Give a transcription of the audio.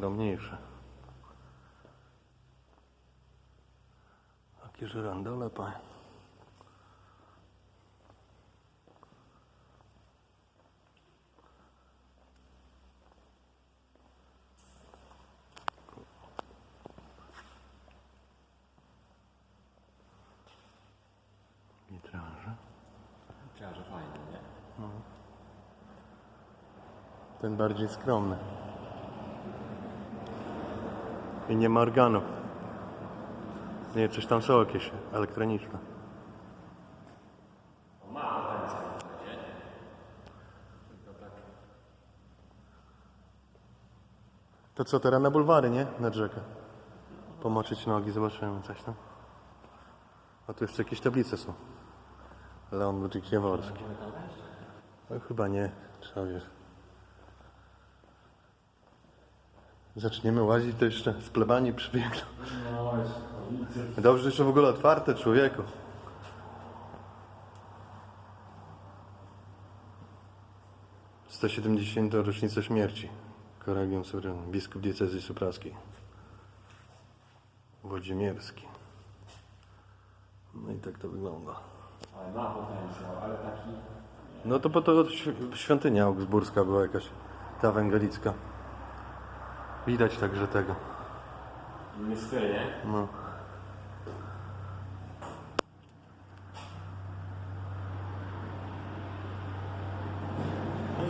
skromniejsze. Takie żyrandole, panie. Witraże. Fajne, nie? Ten bardziej skromny. I nie ma organów. Nie, czyż tam są jakieś elektroniczne. To co, teraz na bulwary, nie? Na rzekę. Pomoczyć nogi, zobaczymy coś tam. A tu jeszcze jakieś tablice są. Leon Ludwik Jaworski. No chyba nie, trzeba wiesz. Zaczniemy łazić, to jeszcze z plebanii przybiegną. No. Dobrze, jeszcze w ogóle otwarte, człowieku. Sto 170. rocznica śmierci. Kolegium Suwerennym, biskup diecezji supraskiej. Włodzimierski. No i tak to wygląda. Ale ma potencjał, ale taki... No to po to świ- świątynia augsburska była jakaś, ta ewangelicka. Widać także tego. Myszkę. No.